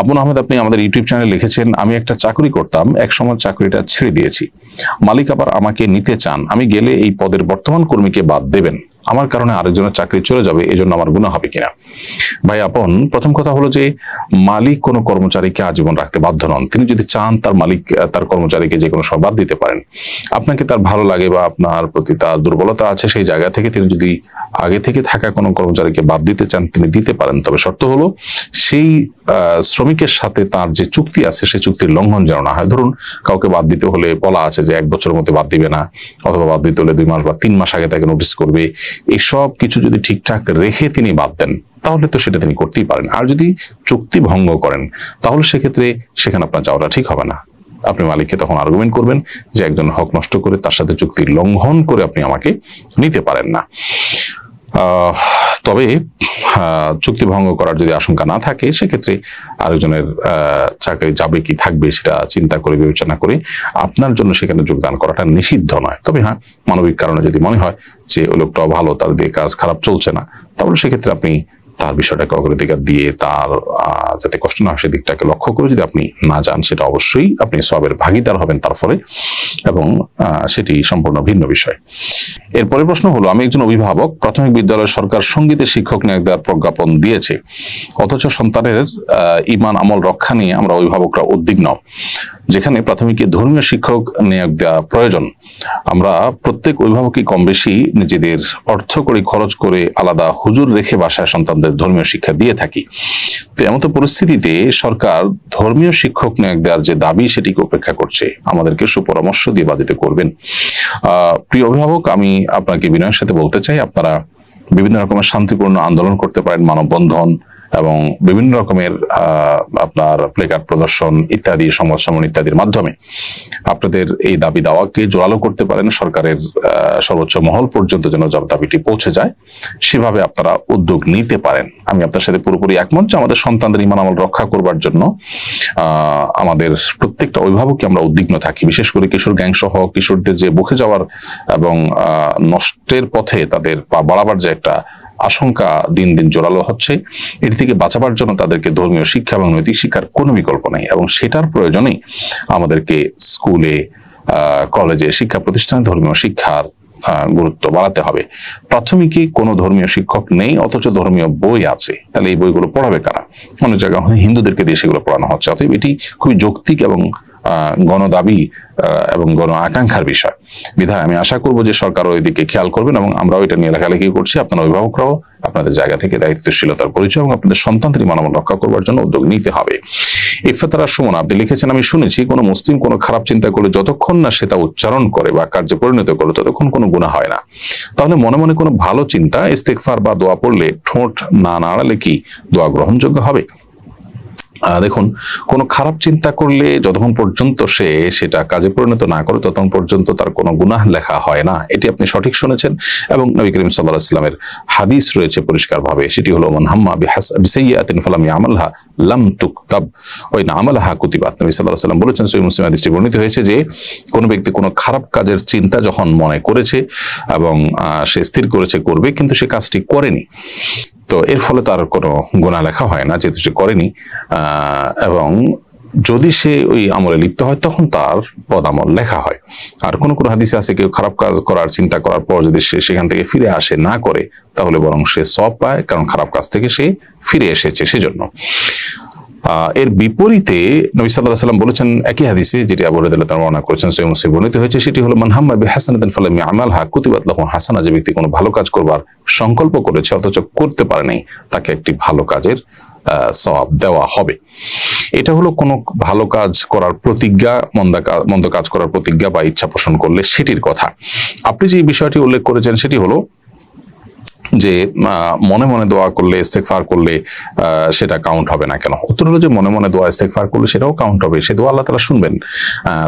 আবুল আহমেদ, আপনি আমাদের ইউটিউব চ্যানেলে লিখেছেন, আমি একটা চাকরি করতাম, এক সময় চাকরিটা ছেড়ে দিয়েছি। মালিক আবার আমাকে নিতে চান, আমি গেলে এই পদের বর্তমান কর্মীকে বাদ দেবেন। আমার কারণে আরেকজনের চাকরি চলে যাবে এই জন্য আমার গুণা হবে কিনা? ভাই আপন, প্রথম কথা হলো যে মালিক কোনো কর্মচারীকে আজীবন রাখতে বাধ্য নন। তিনি যদি চান তার মালিক তার কর্মচারীকে যে কোনো সময় বাদ দিতে পারেন। আপনাকে তার ভালো লাগে বা আপনার প্রতি তার দুর্বলতা আছে সেই জায়গা থেকে তিনি যদি আগে থেকে থাকা কোনো কর্মচারীকে বাদ দিতে চান, তিনি দিতে পারেন। তবে শর্ত হলো সেই শ্রমিকের সাথে তার যে চুক্তি আছে, সেই চুক্তির লঙ্ঘন যেন না হয়। ধরুন কাউকে বাদ দিতে হলে বলা আছে যে এক বছরের মধ্যে বাদ দিবে না, অথবা বাদ দিতে হলে দুই মাস বা তিন মাস আগে তাকে নোটিস করবে। এসব কিছু যদি ঠিকঠাক রেখে তিনি বাদ দেন তাহলে তো সেটা তিনি করতেই পারেন। আর যদি চুক্তি ভঙ্গ করেন, তাহলে সেক্ষেত্রে সেখানে আপনার যাওয়াটা ঠিক হবে না। আপনি মালিককে তখন আর্গুমেন্ট করবেন যে একজন হক নষ্ট করে তার সাথে চুক্তি লঙ্ঘন করে আপনি আমাকে নিতে পারেন না। তবে চুক্তি ভঙ্গ করার যদি আশঙ্কা না থাকে, সেক্ষেত্রে আরেকজনের চাকরি যাবে কি থাকবে সেটা চিন্তা করে, বিবেচনা করে আপনার জন্য সেখানে যোগদান করাটা নিষিদ্ধ নয়। তবে হ্যাঁ মানবিক কারণে যদি মনে হয় যে ওই লোকটা ভালো, তার দিয়ে কাজ খারাপ চলছে না, তাহলে সেক্ষেত্রে আপনি তার বিষয়টাকে অগ্রাধিকার দিয়ে তার যাতে কষ্ট না হয় সেদিকটাকে লক্ষ্য করে যদি আপনি না যান, সেটা অবশ্যই আপনি সবের ভাগিদার হবেন তার ফলে এবং সেটি সম্পূর্ণ ভিন্ন বিষয়। এরপরে প্রশ্ন হলো, আমি একজন অভিভাবক, প্রাথমিক বিদ্যালয়ের সরকার সঙ্গীতের শিক্ষক নিয়োগ দেওয়ার প্রজ্ঞাপন দিয়েছে। অথচ সন্তানের ইমান আমল রক্ষা নিয়ে আমরা অভিভাবকরা উদ্বিগ্ন। যেখানে প্রাথমিকে ধর্মীয় শিক্ষক নিয়োগ দেওয়া প্রয়োজন। আমরা প্রত্যেক অভিভাবকই কম বেশি নিজেদের অর্থ করে খরচ করে আলাদা হুজুর রেখে বাসায় সন্তানদের ধর্মীয় শিক্ষা দিয়ে থাকি। তো এমতো পরিস্থিতিতে সরকার ধর্মীয় শিক্ষক নিয়োগ দেওয়ার যে দাবি, সেটিকে উপেক্ষা করছে। আমাদেরকে সুপরামর্শ দিয়ে বাধিত করবেন। প্রিয় অভিভাবক, আমি আপনাকে বিনয়ের সাথে বলতে চাই, আপনারা বিভিন্ন রকমের শান্তিপূর্ণ আন্দোলন করতে পারেন, মানববন্ধন এবং বিভিন্ন রকমের আপনার প্লেকার্ড প্রদর্শন ইত্যাদি সম্মেলন ইত্যাদির মাধ্যমে আপনাদের এই দাবি দাওয়াকে জোরালো করতে পারেন। সরকারের সর্বোচ্চ মহল পর্যন্ত যেন জব দাবিটি পৌঁছে যায়, সেভাবে আপনারা উদ্যোগ নিতে পারেন। আমি আপনার সাথে পুরোপুরি একমত যে আমাদের সন্তানদের ইমান আমল রক্ষা করবার জন্য আমাদের প্রত্যেকটা অভিভাবককে আমরা উদ্বিগ্ন থাকি। বিশেষ করে কিশোর গ্যাং সহ কিশোরদের যে বুকে যাওয়ার এবং নষ্টের পথে তাদের বাড়াবার যে একটা আশঙ্কা দিন দিন জোরালো হচ্ছে। এটি থেকে বাঁচাবার জন্য তাদেরকে ধর্মীয় শিক্ষা এবং নৈতিক শিক্ষার কোনো বিকল্প নেই এবং সেটার প্রয়োজনেই আমাদেরকে স্কুলে কলেজে শিক্ষা প্রতিষ্ঠানে ধর্মীয় শিক্ষার গুরুত্ব বাড়াতে হবে। প্রাথমিকে কোনো ধর্মীয় শিক্ষক নেই, অথচ ধর্মীয় বই আছে। তাহলে এই বইগুলো পড়াবে কারা? অনেক জায়গায় হিন্দুদেরকে দিয়ে সেগুলো পড়ানো হচ্ছে। অতএব এটি খুবই যৌক্তিক এবং গণদাবি এবং গণ আকাঙ্ক্ষার বিষয়। বিধায় আমি আশা করব যে সরকার ওই দিকে খেয়াল করবেন এবং আমরাও এটা নিয়ে লেখালেখি করছি। আপনার অভিভাবকরাও আপনাদের জায়গা থেকে দায়িত্বশীলতার পরিচয় এবং আপনাদের সন্তানদের মানবন রক্ষা করবার জন্য উদ্যোগ নিতে হবে। ইফতারা সুমন, আপনি লিখেছেন, আমি শুনেছি কোনো মুসলিম কোনো খারাপ চিন্তা করলে যতক্ষণ না সেটা উচ্চারণ করে বা কার্যে পরিণত করে ততক্ষণ কোনো গুণা হয় না। তাহলে মনে মনে কোনো ভালো চিন্তা ইস্তেকফার বা দোয়া পড়লে ঠোঁট না নাড়ালে কি দোয়া গ্রহণযোগ্য হবে? দেখুন, কোনো খারাপ চিন্তা করলে যতক্ষণ পর্যন্ত সে সেটা কাজে পরিণত না করে, ততক্ষণ পর্যন্ত তার কোনো গুনাহ লেখা হয় না। এটি আপনি সঠিক শুনেছেন এবং নবী করিম সাল্লাহ ইসলামের হাদিস রয়েছে পরিষ্কারভাবে। সেটি হলো, মান হাম্মা বিসাইয়াতিন ফালাম ইয়ামালহা লাম তুকতাব। ওই না আমালহা কুতিবাত। নবী সাল্লাহ সাল্লাম বলেছেন সই মুসলিম হাদিসটি বর্ণিত হয়েছে যে, কোনো ব্যক্তি কোনো খারাপ কাজের চিন্তা যখন মনে করেছে এবং সে স্থির করেছে, করবে, কিন্তু সে কাজটি করেনি। তো এর ফলে তার কোনো গোনা লেখা হয় না, যেহেতু সে করেনি। এবং যদি সে ওই আমলে লিপ্ত হয়, তখন তার পদ আমল লেখা হয়। আর কোন কোনো হাদিসে আছে, কেউ খারাপ কাজ করার, চিন্তা করার পর যদি সে সেখান থেকে ফিরে আসে, না করে, তাহলে বরং সে সব পায়, কারণ খারাপ কাজ থেকে সে ফিরে এসেছে সেজন্য। এর বিপরীতে নবী সাল্লাহ সাল্লাম বলেছেন একই হাদিসে যেটি আবু রাদিয়াল্লাহু তাআলা বর্ণনা করেছেন, সহিহ মুসলিম বর্ণিত হয়েছে, সেটি হলো, মান হাম্মা বিহাসানাতিন ফালাম ইয়ামালহা কুতিবাত লাহু হাসানা যে ব্যক্তি কোনো ভালো কাজ করবার সংকল্প করেছে, অথচ করতে পারে নাই, তাকে একটি ভালো কাজের সওয়াব দেওয়া হবে। এটা হলো কোনো ভালো কাজ করার প্রতিজ্ঞা, মন্দ মন্দ কাজ করার প্রতিজ্ঞা বা ইচ্ছা পোষণ করলে সেটির কথা। আপনি যে বিষয়টি উল্লেখ করেছেন, সেটি হলো যে মনে মনে দোয়া করলে ইস্তেকফার করলে সেটা কাউন্ট হবে না কেন? উত্তর হলো যে, মনে মনে দোয়া ইস্তেকফার করলে সেটাও কাউন্ট হবে। সে দোয়া আল্লাহ তালা শুনবেন।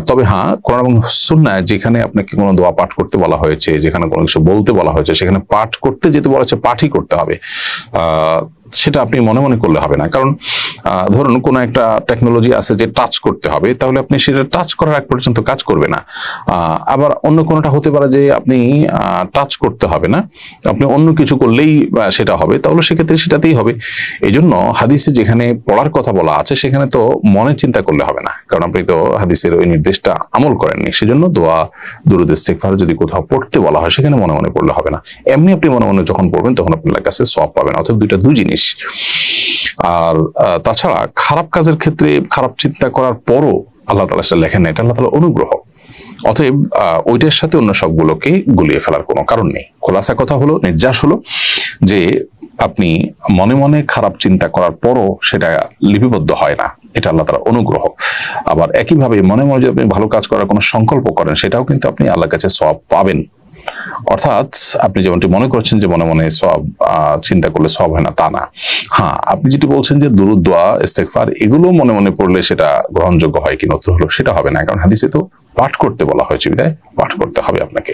তবে হ্যাঁ কোরআন এবং সুন্নায় যেখানে আপনাকে কোনো দোয়া পাঠ করতে বলা হয়েছে, যেখানে কোনো কিছু বলতে বলা হয়েছে, সেখানে পাঠ করতে যেতে বলা হচ্ছে পাঠই করতে হবে। সেটা আপনি মনে মনে করলে হবে না। কারণ ধরুন কোনো একটা টেকনোলজি আছে যে টাচ করতে হবে, তাহলে আপনি সেটা টাচ করার আগ পর্যন্ত কাজ করবে না। আবার অন্য কোনোটা হতে পারে যে আপনি টাচ করতে হবে না, আপনি অন্য কিছু করলেই সেটা হবে, তাহলে সেক্ষেত্রে সেটাতেই হবে। এই জন্য হাদিসে যেখানে পড়ার কথা বলা আছে, সেখানে তো মনে চিন্তা করলে হবে না, কারণ আপনি তো হাদিসের ওই নির্দেশটা আমল করেননি। সেজন্য দোয়া, দুরুদ, ইস্তেগফার যদি কোথাও পড়তে বলা হয়, সেখানে মনে মনে পড়লে হবে না। এমনি আপনি মনে মনে যখন পড়বেন, তখন আপনার কাছে সব পাবেন, অর্থাৎ দুইটা দুই জিনিস। আর তাছাড়া খারাপ কাজের ক্ষেত্রে খারাপ চিন্তা করার পরও আল্লাহ তালা সেটা লেখেন না। এটা আল্লাহ তালা অনুগ্রহ। অতএব ওইটার সাথে অন্য সবগুলোকে গুলিয়ে ফেলার কোনো কারণ নেই। খোলাসা কথা হলো, নির্যাস হলো যে আপনি মনে মনে খারাপ চিন্তা করার পরও সেটা লিপিবদ্ধ হয় না। এটা আল্লাহ তালার অনুগ্রহ। আবার একইভাবে মনে মনে যদি আপনি ভালো কাজ করার কোনো সংকল্প করেন, সেটাও কিন্তু আপনি আল্লাহর কাছে সব পাবেন। অর্থাৎ আপনি যেমনটি মনে করছেন যে মনে মনে সব চিন্তা করলে সব হয় না, তা না। হ্যাঁ আপনি যেটি বলছেন যে দুরুদোয়া ইস্তেকফার এগুলো মনে মনে পড়লে সেটা গ্রহণযোগ্য হয় কি নতুন হলো, সেটা হবে না। কারণ হাদিসে তো পাঠ করতে বলা হয়েছে, বিদায়? পাঠ করতে হবে আপনাকে।